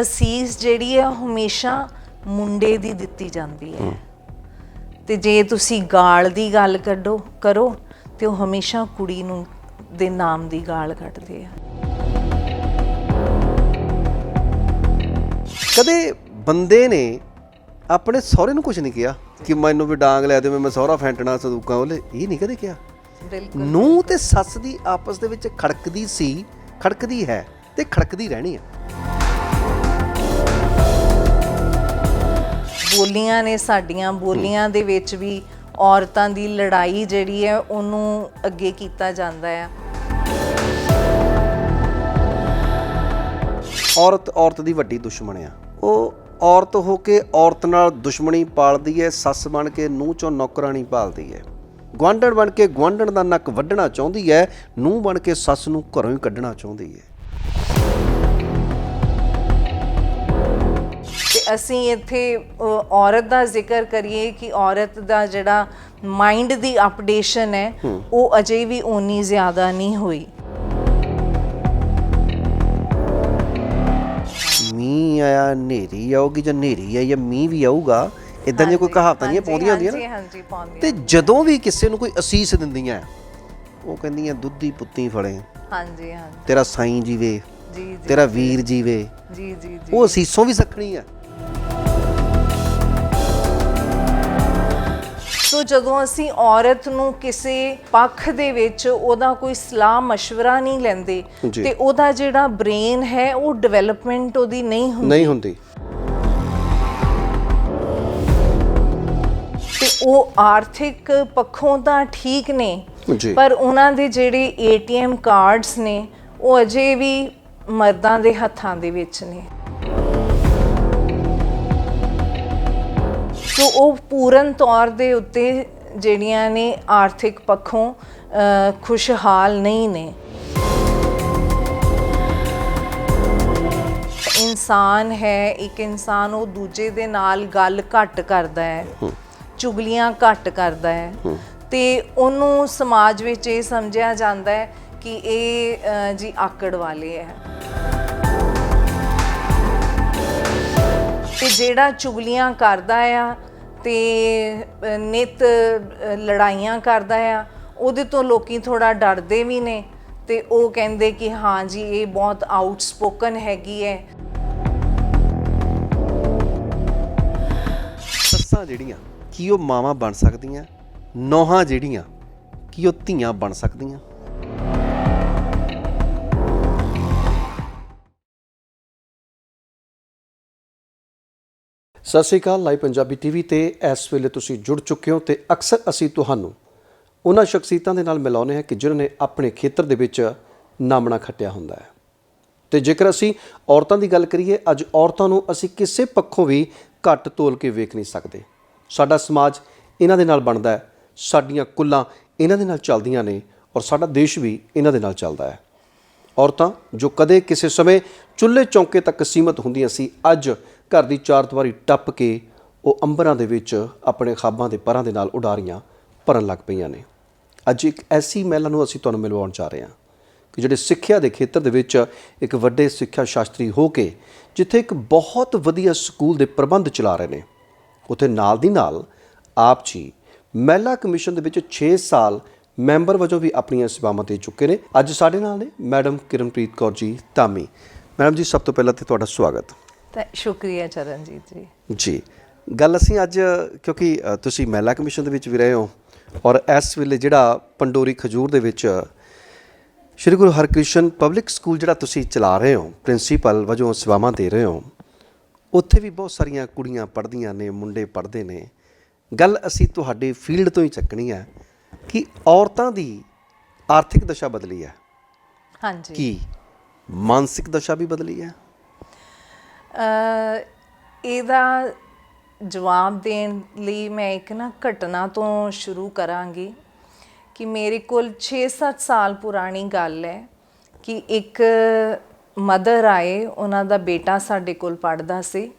ਅਸੀਸ ਜਿਹੜੀ ਹੈ ਹਮੇਸ਼ਾ ਮੁੰਡੇ ਦੀ ਦਿੱਤੀ ਜਾਂਦੀ ਹੈ। ਤੇ ਜੇ ਤੁਸੀਂ ਗਾਲ ਦੀ ਗੱਲ ਕੱਢੋ ਕਰੋ ਤੇ ਉਹ ਹਮੇਸ਼ਾ ਕੁੜੀ ਨੂੰ ਦੇ ਨਾਮ ਦੀ ਗਾਲ ਕੱਢਦੇ ਆ। ਕਦੇ ਬੰਦੇ ਨੇ ਆਪਣੇ ਸਹੁਰੇ ਨੂੰ ਕੁਝ ਨਹੀਂ ਕਿਹਾ ਕਿ ਮੈਨੂੰ ਵੀ ਡਾਂਗ ਲੈ ਦੇ ਮੈਂ ਸਹੁਰਾ ਫੈਂਟਣਾ ਸਦੂਕਾਂ ਉਹਲੇ ਇਹ ਨਹੀਂ ਕਦੇ ਕਿਹਾ। ਬਿਲਕੁਲ। ਨੂੰ ਤੇ ਸੱਸ ਦੀ ਆਪਸ ਦੇ ਵਿੱਚ ਖੜਕਦੀ ਸੀ ਖੜਕਦੀ ਹੈ ਤੇ ਖੜਕਦੀ ਰਹਿਣੀ ਹੈ। ਬੋਲੀਆਂ ਨੇ, ਸਾਡੀਆਂ ਬੋਲੀਆਂ ਦੇ ਵਿੱਚ ਵੀ ਔਰਤਾਂ ਦੀ ਲੜਾਈ ਜਿਹੜੀ ਹੈ, ਉਹਨੂੰ ਅੱਗੇ ਕੀਤਾ ਜਾਂਦਾ ਹੈ। ਔਰਤ ਔਰਤ ਦੀ ਵੱਡੀ ਦੁਸ਼ਮਣ ਆ। ਉਹ ਔਰਤ ਹੋ ਕੇ ਔਰਤ ਨਾਲ ਦੁਸ਼ਮਣੀ ਪਾਲਦੀ ਹੈ, ਸੱਸ ਬਣ ਕੇ ਨੂੰਹ ਚੋਂ ਨੌਕਰਾਣੀ ਪਾਲਦੀ ਹੈ। ਗੁਆਂਢਣ ਬਣ ਕੇ ਗੁਆਂਢਣ ਦਾ ਨੱਕ ਵੱਢਣਾ ਚਾਹੁੰਦੀ ਹੈ, ਨੂੰਹ ਬਣ ਕੇ ਸੱਸ ਨੂੰ ਘਰੋਂ ਹੀ ਕੱਢਣਾ ਚਾਹੁੰਦੀ ਹੈ। ਅਸੀਂ ਇੱਥੇ ਔਰਤ ਦਾ ਜ਼ਿਕਰ ਕਰੀਏ ਕਿ ਔਰਤ ਦਾ ਜਿਹੜਾ ਮਾਈਂਡ ਦੀ ਅਪਡੇਸ਼ਨ ਹੈ ਉਹ ਅਜੇ ਵੀ ਓਨੀ ਜ਼ਿਆਦਾ ਨਹੀਂ ਹੋਈ। ਮੀਂਹ ਆਇਆ ਹਨੇਰੀ ਆਊਗੀ ਜਾਂ ਹਨੇਰੀ ਆਈ ਜਾਂ ਮੀਂਹ ਵੀ ਆਊਗਾ ਇਦਾਂ ਦੀਆਂ ਕੋਈ ਕਹਾਵਤਾਂ ਨਹੀਂ ਪਾਉਂਦੀਆਂ ਹੁੰਦੀਆਂ ਨਾ। ਹਾਂਜੀ ਪਾਉਂਦੀਆਂ। ਤੇ ਜਦੋਂ ਵੀ ਕਿਸੇ ਨੂੰ ਕੋਈ ਅਸੀਸ ਦਿੰਦੀਆਂ ਉਹ ਕਹਿੰਦੀਆਂ ਦੁੱਧੀ ਪੁੱਤੀ ਫੜੇ। ਹਾਂਜੀ ਹਾਂਜੀ। ਤੇਰਾ ਸਾਈਂ ਜੀਵੇ ਜੀ ਜੀ ਤੇਰਾ ਵੀਰ ਜੀਵੇ। ਜੀ ਜੀ ਜੀ। ਉਹ ਅਸੀਸੋਂ ਵੀ ਸਖਣੀ ਆ। ਸੋ ਜਦੋਂ ਅਸੀਂ ਔਰਤ ਨੂੰ ਕਿਸੇ ਪੱਖ ਦੇ ਵਿੱਚ ਉਹਦਾ ਕੋਈ ਸਲਾਹ مشਵਰਾ ਨਹੀਂ ਲੈਂਦੇ ਤੇ ਉਹਦਾ ਜਿਹੜਾ ਬ੍ਰੇਨ ਹੈ ਉਹ ਡਿਵੈਲਪਮੈਂਟ ਉਹਦੀ ਨਹੀਂ ਹੁੰਦੀ। ਨਹੀਂ ਹੁੰਦੀ। ਤੇ ਉਹ ਆਰਥਿਕ ਪੱਖੋਂ ਤਾਂ ਠੀਕ ਨੇ ਪਰ ਉਹਨਾਂ ਦੇ ਜਿਹੜੇ ਏਟੀਐਮ ਕਾਰਡਸ ਨੇ ਉਹ ਅਜੇ ਵੀ ਮਰਦਾਂ ਦੇ ਹੱਥਾਂ ਦੇ ਵਿੱਚ ਨੇ। ਸੋ ਉਹ ਪੂਰਨ ਤੌਰ ਦੇ ਉੱਤੇ ਜਿਹੜੀਆਂ ਨੇ ਆਰਥਿਕ ਪੱਖੋਂ ਖੁਸ਼ਹਾਲ ਨਹੀਂ ਨੇ। ਇਨਸਾਨ ਹੈ ਇੱਕ ਇਨਸਾਨ ਉਹ ਦੂਜੇ ਦੇ ਨਾਲ ਗੱਲ ਘੱਟ ਕਰਦਾ ਹੈ ਚੁਗਲੀਆਂ ਘੱਟ ਕਰਦਾ ਹੈ। ਤੇ ਉਹਨੂੰ ਸਮਾਜ ਵਿੱਚ ਇਹ ਸਮਝਿਆ ਜਾਂਦਾ ਹੈ ਕਿ ਇਹ ਜੀ ਆਕੜ ਵਾਲੇ ਹੈ। ਤੇ ਜਿਹੜਾ ਚੁਗਲੀਆਂ ਕਰਦਾ ਆ ਤੇ ਨਿਤ ਲੜਾਈਆਂ ਕਰਦਾ ਆ। ਉਹਦੇ ਤੋਂ ਲੋਕੀ ਥੋੜਾ ਡਰਦੇ ਵੀ ਨੇ ਤੇ ਉਹ ਕਹਿੰਦੇ ਕਿ ਹਾਂ ਜੀ, ਇਹ ਬਹੁਤ ਆਊਟਸਪੋਕਨ ਹੈਗੀ ਹੈ ਸੱਸਾਂ ਜਿਹੜੀਆਂ, ਕੀ ਉਹ ਮਾਵਾਂ ਬਣ ਸਕਦੀਆਂ? ਨੌਹਾਂ ਜਿਹੜੀਆਂ, ਕੀ ਉਹ ਧੀਆਂ ਬਣ ਸਕਦੀਆਂ? ਸਤਿ ਸ਼੍ਰੀ ਅਕਾਲ, ਲਾਈਵ ਪੰਜਾਬੀ ਟੀਵੀ ਤੇ ਇਸ ਵੇਲੇ ਤੁਸੀਂ ਜੁੜ ਚੁੱਕੇ ਹੋ ਤੇ ਅਕਸਰ ਅਸੀਂ ਤੁਹਾਨੂੰ ਉਹਨਾਂ ਸ਼ਖਸੀਅਤਾਂ ਦੇ ਨਾਲ ਮਿਲਾਉਂਦੇ ਹਾਂ ਕਿ ਜਿਨ੍ਹਾਂ ਨੇ ਆਪਣੇ ਖੇਤਰ ਦੇ ਵਿੱਚ ਨਾਮਣਾ ਖੱਟਿਆ ਹੁੰਦਾ ਹੈ। ਤੇ ਜੇਕਰ ਅਸੀਂ ਔਰਤਾਂ ਦੀ ਗੱਲ ਕਰੀਏ, ਅੱਜ ਔਰਤਾਂ ਨੂੰ ਅਸੀਂ ਕਿਸੇ ਪੱਖੋਂ ਵੀ ਘੱਟ ਤੋਲ ਕੇ ਵੇਖ ਨਹੀਂ ਸਕਦੇ। ਸਾਡਾ ਸਮਾਜ ਇਹਨਾਂ ਦੇ ਨਾਲ ਬਣਦਾ ਹੈ, ਸਾਡੀਆਂ ਕੁੱਲਾਂ ਇਹਨਾਂ ਦੇ ਨਾਲ ਚੱਲਦੀਆਂ ਨੇ ਔਰ ਸਾਡਾ ਦੇਸ਼ ਵੀ ਇਹਨਾਂ ਦੇ ਨਾਲ ਚੱਲਦਾ ਹੈ। ਔਰਤਾਂ ਜੋ ਕਦੇ ਕਿਸੇ ਸਮੇਂ ਚੁੱਲ੍ਹੇ ਚੌਂਕੇ ਤੱਕ ਸੀਮਤ ਹੁੰਦੀਆਂ ਸੀ, ਅੱਜ ਘਰ ਦੀ ਚਾਰ ਦੀਵਾਰੀ ਟੱਪ ਕੇ ਉਹ ਅੰਬਰਾਂ ਦੇ ਵਿੱਚ ਆਪਣੇ ਖਾਬਾਂ ਦੇ ਪਰਾਂ ਦੇ ਨਾਲ ਉਡਾਰੀਆਂ ਭਰਨ ਲੱਗ ਪਈਆਂ ਨੇ। ਅੱਜ ਇੱਕ ਐਸੀ ਮਹਿਲਾ ਨੂੰ ਅਸੀਂ ਤੁਹਾਨੂੰ ਮਿਲਵਾਉਣ ਜਾ ਰਹੇ ਹਾਂ ਕਿ ਜਿਹੜੇ ਸਿੱਖਿਆ ਦੇ ਖੇਤਰ ਦੇ ਵਿੱਚ ਇੱਕ ਵੱਡੇ ਸਿੱਖਿਆ ਸ਼ਾਸਤਰੀ ਹੋ ਕੇ ਜਿੱਥੇ ਇੱਕ ਬਹੁਤ ਵਧੀਆ ਸਕੂਲ ਦੇ ਪ੍ਰਬੰਧ ਚਲਾ ਰਹੇ ਨੇ, ਉਥੇ ਨਾਲ ਦੀ ਨਾਲ ਆਪ ਜੀ ਮਹਿਲਾ ਕਮਿਸ਼ਨ ਦੇ ਵਿੱਚ 6 ਸਾਲ ਮੈਂਬਰ ਵਜੋਂ ਵੀ ਆਪਣੀਆਂ ਸੇਵਾਵਾਂ ਦੇ ਚੁੱਕੇ ਨੇ। ਅੱਜ ਸਾਡੇ ਨਾਲ ਨੇ ਮੈਡਮ ਕਿਰਨਪ੍ਰੀਤ ਕੌਰ ਜੀ ਧਾਮੀ। ਮੈਡਮ ਜੀ, ਸਭ ਤੋਂ ਪਹਿਲਾਂ ਤੇ ਤੁਹਾਡਾ ਸਵਾਗਤ। ਤਾਂ ਸ਼ੁਕਰੀਆ ਚਰਨਜੀਤ ਜੀ। ਜੀ। ਗੱਲ ਅਸੀਂ ਅੱਜ ਕਿਉਂਕਿ ਤੁਸੀਂ ਮਹਿਲਾ ਕਮਿਸ਼ਨ ਦੇ ਵਿੱਚ ਵੀ ਰਹੇ ਹੋ ਔਰ ਇਸ ਵੇਲੇ ਜਿਹੜਾ ਪੰਡੋਰੀ ਖਜੂਰ ਦੇ ਵਿੱਚ ਸ਼੍ਰੀ ਗੁਰੂ ਹਰਕ੍ਰਿਸ਼ਨ ਪਬਲਿਕ ਸਕੂਲ ਜਿਹੜਾ ਤੁਸੀਂ ਚਲਾ ਰਹੇ ਹੋ ਪ੍ਰਿੰਸੀਪਲ ਵਜੋਂ ਸੇਵਾਵਾਂ ਦੇ ਰਹੇ ਹੋ ਉੱਥੇ ਵੀ ਬਹੁਤ ਸਾਰੀਆਂ ਕੁੜੀਆਂ ਪੜ੍ਹਦੀਆਂ ਨੇ ਮੁੰਡੇ ਪੜ੍ਹਦੇ ਨੇ। ਗੱਲ ਅਸੀਂ ਤੁਹਾਡੇ ਫੀਲਡ ਤੋਂ ਹੀ ਚੱਕਣੀ ਹੈ ਕਿ ਔਰਤਾਂ ਦੀ ਆਰਥਿਕ ਦਸ਼ਾ ਬਦਲੀ ਹੈ। ਹਾਂਜੀ। ਕੀ ਮਾਨਸਿਕ ਦਸ਼ਾ ਵੀ ਬਦਲੀ ਹੈ? ਇਹਦਾ ਜਵਾਬ ਦੇਣ ਲਈ ਮੈਂ ਇੱਕ ਨਾ ਘਟਨਾ ਤੋਂ ਸ਼ੁਰੂ ਕਰਾਂਗੀ ਕਿ ਮੇਰੇ ਕੋਲ 6-7 ਸਾਲ ਪੁਰਾਣੀ ਗੱਲ ਹੈ ਕਿ ਇੱਕ ਮਦਰ ਆਏ, ਉਹਨਾਂ ਦਾ ਬੇਟਾ ਸਾਡੇ ਕੋਲ ਪੜਦਾ ਸੀ।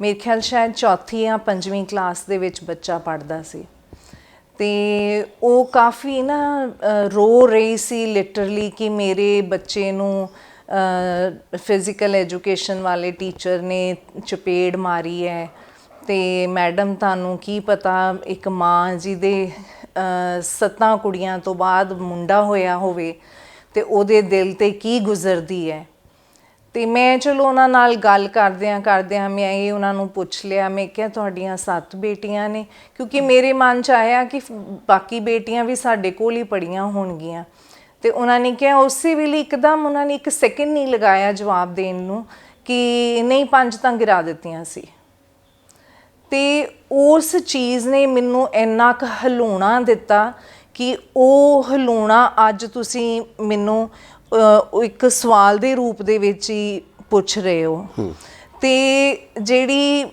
ਮੇਰੇ ਖਿਆਲ ਸ਼ਾਇਦ ਚੌਥੀ ਜਾਂ ਪੰਜਵੀਂ ਕਲਾਸ ਦੇ ਵਿੱਚ ਬੱਚਾ ਪੜਦਾ ਸੀ। ਤੇ ਉਹ ਕਾਫੀ ਨਾ ਰੋ ਰਹੀ ਸੀ ਲਿਟਰਲੀ ਕਿ ਮੇਰੇ ਬੱਚੇ ਨੂੰ ਫਿਜ਼ੀਕਲ ਐਜੂਕੇਸ਼ਨ ਵਾਲੇ ਟੀਚਰ ਨੇ ਚਪੇੜ ਮਾਰੀ ਹੈ ਤੇ ਮੈਡਮ ਤੁਹਾਨੂੰ ਕੀ ਪਤਾ, ਇੱਕ ਮਾਂ ਜਿਹਦੇ ਸੱਤਾਂ ਕੁੜੀਆਂ ਤੋਂ ਬਾਅਦ ਮੁੰਡਾ ਹੋਇਆ ਹੋਵੇ ਤੇ ਉਹਦੇ ਦਿਲ ਤੇ ਕੀ ਗੁਜ਼ਰਦੀ ਹੈ। ਤੇ ਮੈਂ ਚਲੋ ਉਹਨਾਂ ਨਾਲ ਗੱਲ ਕਰਦਿਆਂ ਕਰਦਿਆਂ ਮੈਂ ਇਹ ਉਹਨਾਂ ਨੂੰ ਪੁੱਛ ਲਿਆ, ਮੈਂ ਕਿਹਾ ਤੁਹਾਡੀਆਂ ਸੱਤ ਬੇਟੀਆਂ ਨੇ, ਕਿਉਂਕਿ ਮੇਰੇ ਮਨ ਚ ਆਇਆ ਕਿ ਬਾਕੀ ਬੇਟੀਆਂ ਵੀ ਸਾਡੇ ਕੋਲ ਹੀ ਪੜੀਆਂ ਹੋਣਗੀਆਂ। ਤੇ ਉਹਨਾਂ ਨੇ ਕਿਹਾ ਉਸੇ ਵੇਲੇ ਇੱਕਦਮ ਉਹਨਾਂ ਨੇ ਇੱਕ ਸੈਕਿੰਡ ਨਹੀਂ ਲਗਾਇਆ ਜਵਾਬ ਦੇਣ ਨੂੰ ਕਿ ਨਹੀਂ ਪੰਜ ਤਾਂ ਗਿਰਾ ਦਿੱਤੀਆਂ ਸੀ। ਤੇ ਉਸ ਚੀਜ਼ ਨੇ ਮੈਨੂੰ ਇੰਨਾ ਕੁ ਹਲੂਣਾ ਦਿੱਤਾ ਕਿ ਉਹ ਹਲੂਣਾ ਅੱਜ ਤੁਸੀਂ ਮੈਨੂੰ ਇੱਕ ਸਵਾਲ ਦੇ ਰੂਪ ਦੇ ਵਿੱਚ ਹੀ ਪੁੱਛ ਰਹੇ ਹੋ। ਤੇ ਜਿਹੜੀ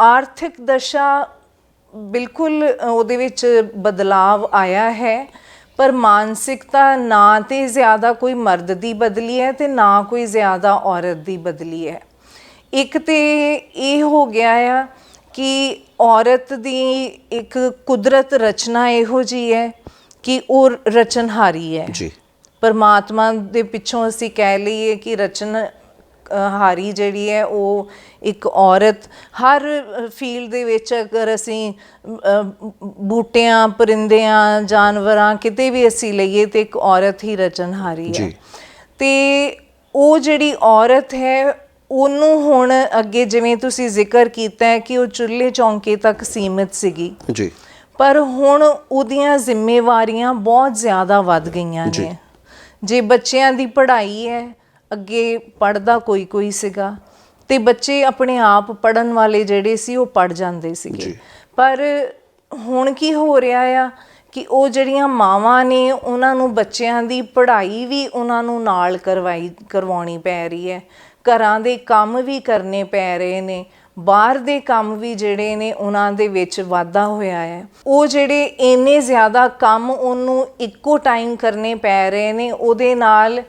ਆਰਥਿਕ ਦਸ਼ਾ ਬਿਲਕੁਲ ਉਹਦੇ ਵਿੱਚ ਬਦਲਾਵ ਆਇਆ ਹੈ। ਪਰ ਮਾਨਸਿਕਤਾ ਨਾ ਤੇ ਜ਼ਿਆਦਾ ਕੋਈ ਮਰਦ ਦੀ ਬਦਲੀ ਹੈ ਤੇ ਨਾ ਕੋਈ ਜ਼ਿਆਦਾ ਔਰਤ ਦੀ ਬਦਲੀ ਹੈ। ਇੱਕ ਤੇ ਇਹ ਹੋ ਗਿਆ ਆ ਕਿ ਔਰਤ ਦੀ ਇੱਕ ਕੁਦਰਤ ਰਚਨਾ ਇਹੋ ਜੀ ਹੈ ਕਿ ਉਹ ਰਚਨਹਾਰੀ ਹੈ। ਜੀ। ਪਰਮਾਤਮਾ ਦੇ ਪਿੱਛੋਂ ਅਸੀਂ ਕਹਿ ਲਈਏ ਕਿ ਰਚਨ ਹਾਰੀ ਜਿਹੜੀ ਹੈ ਉਹ ਇੱਕ ਔਰਤ ਹਰ ਫੀਲਡ ਦੇ ਵਿੱਚ ਅਗਰ ਅਸੀਂ ਬੂਟਿਆਂ ਪਰਿੰਦਿਆਂ ਜਾਨਵਰਾਂ ਕਿਤੇ ਵੀ ਅਸੀਂ ਲਈਏ ਤੇ ਇੱਕ ਔਰਤ ਹੀ ਰਚਨਹਾਰੀ ਹੈ। ਤੇ ਉਹ ਜਿਹੜੀ ਔਰਤ ਹੈ ਉਹਨੂੰ ਹੁਣ ਅੱਗੇ ਜਿਵੇਂ ਤੁਸੀਂ ਜ਼ਿਕਰ ਕੀਤਾ ਹੈ ਕਿ ਉਹ ਚੁੱਲ੍ਹੇ ਚੌਂਕੇ ਤੱਕ ਸੀਮਿਤ ਸੀਗੀ ਜੀ ਪਰ ਹੁਣ ਉਹਦੀਆਂ ਜ਼ਿੰਮੇਵਾਰੀਆਂ ਬਹੁਤ ਜ਼ਿਆਦਾ ਵੱਧ ਗਈਆਂ। ਨੇ ਜੇ ਬੱਚਿਆਂ ਦੀ ਪੜ੍ਹਾਈ ਹੈ ਅੱਗੇ ਪੜਦਾ ਕੋਈ ਕੋਈ ਸੀਗਾ ਤੇ ਬੱਚੇ ਆਪਣੇ ਆਪ ਪੜਨ ਵਾਲੇ ਜਿਹੜੇ ਸੀ ਉਹ ਪੜ ਜਾਂਦੇ ਸੀਗੇ। ਪਰ ਹੁਣ ਕੀ ਹੋ ਰਿਹਾ ਆ ਕਿ ਉਹ ਜਿਹੜੀਆਂ ਮਾਵਾਂ ਨੇ ਉਹਨਾਂ ਨੂੰ ਬੱਚਿਆਂ ਦੀ ਪੜ੍ਹਾਈ ਵੀ ਉਹਨਾਂ ਨੂੰ ਨਾਲ ਕਰਵਾਈ ਕਰਵਾਉਣੀ ਪੈ ਰਹੀ ਹੈ। ਘਰਾਂ ਦੇ ਕੰਮ ਵੀ ਕਰਨੇ ਪੈ ਰਹੇ ਨੇ ਬਾਹਰ ਦੇ ਕੰਮ ਵੀ ਜਿਹੜੇ ਨੇ ਉਹਨਾਂ ਦੇ ਵਿੱਚ ਵਾਧਾ ਹੋਇਆ ਹੈ। ਉਹ ਜਿਹੜੇ ਇੰਨੇ ਜ਼ਿਆਦਾ ਕੰਮ ਉਹਨੂੰ ਇੱਕੋ ਟਾਈਮ ਕਰਨੇ ਪੈ ਰਹੇ ਨੇ ਉਹਦੇ ਨਾਲ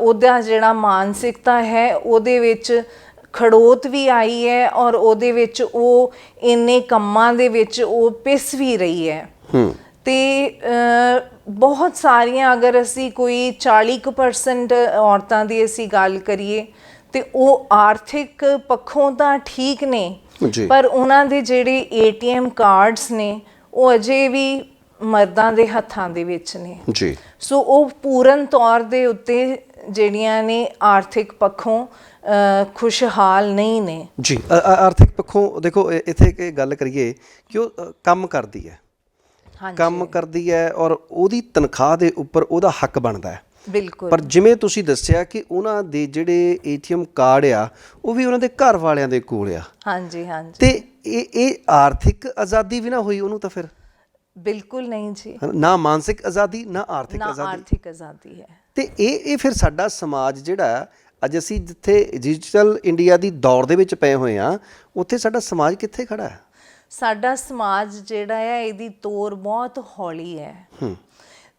ਉਹਦਾ ਜਿਹੜਾ ਮਾਨਸਿਕਤਾ ਹੈ ਉਹਦੇ ਵਿੱਚ ਖੜੋਤ ਵੀ ਆਈ ਹੈ ਔਰ ਉਹਦੇ ਵਿੱਚ ਉਹ ਇੰਨੇ ਕੰਮਾਂ ਦੇ ਵਿੱਚ ਉਹ ਪਿਸ ਵੀ ਰਹੀ ਹੈ ਹੂੰ ਤੇ ਬਹੁਤ ਸਾਰੀਆਂ ਅਗਰ ਅਸੀਂ ਕੋਈ 40% ਔਰਤਾਂ ਦੀ ਅਸੀਂ ਗੱਲ ਕਰੀਏ ਤੇ ਉਹ ਆਰਥਿਕ ਪੱਖੋਂ ਤਾਂ ਠੀਕ ਨੇ। ਪਰ ਉਹਨਾਂ ਦੇ ਜਿਹੜੇ ਏਟੀਐਮ ਕਾਰਡਸ ਨੇ ਉਹ ਅਜੇ ਵੀ ਮਰਦਾਂ ਦੇ ਹੱਥਾਂ ਦੇ ਵਿੱਚ ਨੇ। ਜੀ। ਸੋ ਉਹ ਪੂਰਨ ਤੌਰ ਦੇ ਉੱਤੇ ਜਿਹੜੀਆਂ ਨੇ ਆਰਥਿਕ ਪੱਖੋਂ ਖੁਸ਼ਹਾਲ ਨਹੀਂ ਨੇ। ਜੀ ਆਰਥਿਕ ਪੱਖੋਂ ਦੇਖੋ ਇੱਥੇ ਇੱਕ ਗੱਲ ਕਰੀਏ ਕਿ ਉਹ ਕੰਮ ਕਰਦੀ ਹੈ। ਕੰਮ ਕਰਦੀ ਹੈ ਔਰ ਉਹਦੀ ਤਨਖਾਹ ਦੇ ਉੱਪਰ ਉਹਦਾ ਹੱਕ ਬਣਦਾ ਹੈ। ਬਿਲਕੁਲ। ਪਰ ਜਿਵੇਂ ਤੁਸੀਂ ਦੱਸਿਆ ਕਿ ਉਹਨਾਂ ਦੇ ਜਿਹੜੇ ਏਟੀਐਮ ਕਾਰਡ ਆ ਉਹ ਵੀ ਉਹਨਾਂ ਦੇ ਘਰ ਵਾਲਿਆਂ ਦੇ ਕੋਲ ਆ। ਹਾਂਜੀ ਹਾਂਜੀ। ਤੇ ਇਹ ਇਹ ਆਰਥਿਕ ਆਜ਼ਾਦੀ ਵੀ ਨਾ ਹੋਈ ਉਹਨੂੰ ਤਾਂ ਫਿਰ। ਬਿਲਕੁਲ ਨਹੀਂ ਜੀ? ਨਾ ਮਾਨਸਿਕ ਆਜ਼ਾਦੀ ਨਾ ਆਰਥਿਕ ਨਾ ਆਜ਼ਾਦੀ। ਆਰਥਿਕ ਆਜ਼ਾਦੀ ਹੈ। ਤੇ ਇਹ ਇਹ ਫਿਰ ਸਾਡਾ ਸਮਾਜ ਜਿਹੜਾ ਅੱਜ ਅਸੀਂ ਜਿੱਥੇ ਡਿਜੀਟਲ ਇੰਡੀਆ ਦੀ ਦੌੜ ਦੇ ਵਿੱਚ ਪਏ ਹੋਏ ਆ ਉੱਥੇ ਸਾਡਾ ਸਮਾਜ ਕਿੱਥੇ ਖੜਾ ਹੈ? ਸਾਡਾ ਸਮਾਜ ਜਿਹੜਾ ਹੈ ਇਹਦੀ ਤੋਰ ਬਹੁਤ ਹੌਲੀ ਹੈ।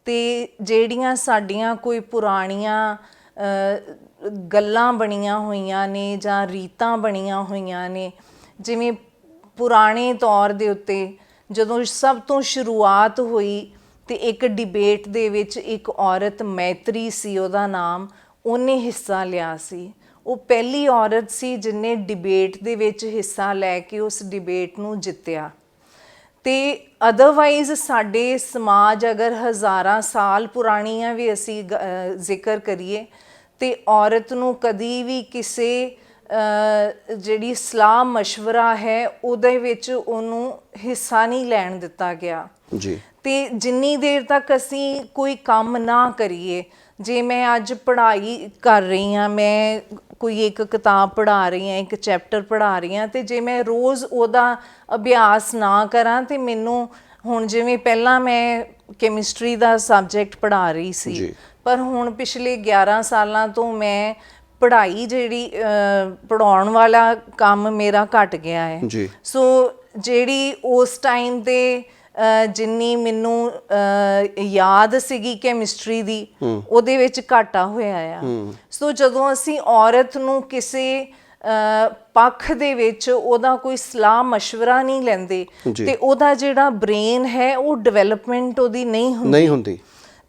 ਤੇ ਜਿਹੜੀਆਂ ਸਾਡੀਆਂ ਕੋਈ ਪੁਰਾਣੀਆਂ ਗੱਲਾਂ ਬਣੀਆਂ ਹੋਈਆਂ ਨੇ ਜਾਂ ਰੀਤਾਂ ਬਣੀਆਂ ਹੋਈਆਂ ਨੇ ਜਿਵੇਂ ਪੁਰਾਣੇ ਤੌਰ ਦੇ ਉੱਤੇ ਜਦੋਂ ਸਭ ਤੋਂ ਸ਼ੁਰੂਆਤ ਹੋਈ ਤੇ ਇੱਕ ਡਿਬੇਟ ਦੇ ਵਿੱਚ ਇੱਕ ਔਰਤ ਮੈਤਰੀ ਸੀ, ਉਹਦਾ ਨਾਮ ਉਹਨੇ ਹਿੱਸਾ ਲਿਆ ਸੀ। ਉਹ ਪਹਿਲੀ ਔਰਤ ਸੀ ਜਿਨੇ ਡਿਬੇਟ ਦੇ ਵਿੱਚ ਹਿੱਸਾ ਲੈ ਕੇ ਉਸ ਡਿਬੇਟ ਨੂੰ ਜਿੱਤਿਆ। ਤੇ ਅਦਰਵਾਈਜ਼ ਸਾਡੇ ਸਮਾਜ ਅਗਰ ਹਜ਼ਾਰਾਂ ਸਾਲ ਪੁਰਾਣੀਆਂ ਵੀ ਅਸੀਂ ਗ- ਜ਼ਿਕਰ ਕਰੀਏ ਤੇ ਔਰਤ ਨੂੰ ਕਦੀ ਵੀ ਕਿਸੇ ਜਿਹੜੀ ਸਲਾਹ مشਵਰਾ ਹੈ ਉਹਦੇ ਵਿੱਚ ਉਹਨੂੰ ਹਿੱਸਾ ਨਹੀਂ ਲੈਣ ਦਿੱਤਾ ਗਿਆ। ਜੀ। ਤੇ ਜਿੰਨੀ ਦੇਰ ਤੱਕ ਅਸੀਂ ਕੋਈ ਕੰਮ ਨਾ ਕਰੀਏ ਜੇ ਮੈਂ ਅੱਜ ਪੜ੍ਹਾਈ ਕਰ ਰਹੀ ਹਾਂ ਮੈਂ ਕੋਈ ਇੱਕ ਕਿਤਾਬ ਪੜ੍ਹਾ ਰਹੀ ਹਾਂ ਇੱਕ ਚੈਪਟਰ ਪੜ੍ਹਾ ਰਹੀ ਹਾਂ ਤੇ ਜੇ ਮੈਂ ਰੋਜ਼ ਉਹਦਾ ਅਭਿਆਸ ਨਾ ਕਰਾਂ ਤੇ ਮੈਨੂੰ ਹੁਣ ਜਿਵੇਂ ਪਹਿਲਾਂ ਮੈਂ ਕੈਮਿਸਟਰੀ ਦਾ ਸਬਜੈਕਟ ਪੜ੍ਹਾ ਰਹੀ ਸੀ ਪਰ ਹੁਣ ਪਿਛਲੇ 11 ਸਾਲਾਂ ਤੋਂ ਮੈਂ ਪੜ੍ਹਾਈ ਜਿਹੜੀ ਪੜਾਉਣ ਵਾਲਾ ਕੰਮ ਮੇਰਾ ਘਟ ਗਿਆ ਹੈ। ਸੋ ਜਿਹੜੀ ਉਸ ਟਾਈਮ ਦੇ ਜਿੰਨੀ ਮੈਨੂੰ ਯਾਦ ਸੀਗੀ ਕੈਮਿਸਟਰੀ ਦੀ ਉਹਦੇ ਵਿੱਚ ਘਾਟਾ ਹੋਇਆ ਆ। ਸੋ ਜਦੋਂ ਅਸੀਂ ਔਰਤ ਨੂੰ ਕਿਸੇ ਪੱਖ ਦੇ ਵਿੱਚ ਉਹਦਾ ਕੋਈ ਸਲਾਹ مشਵਰਾ ਨਹੀਂ ਲੈਂਦੇ ਤੇ ਉਹਦਾ ਜਿਹੜਾ ਬ੍ਰੇਨ ਹੈ ਉਹ ਡਿਵੈਲਪਮੈਂਟ ਉਹਦੀ ਨਹੀਂ ਹੁੰਦੀ। ਨਹੀਂ ਹੁੰਦੀ।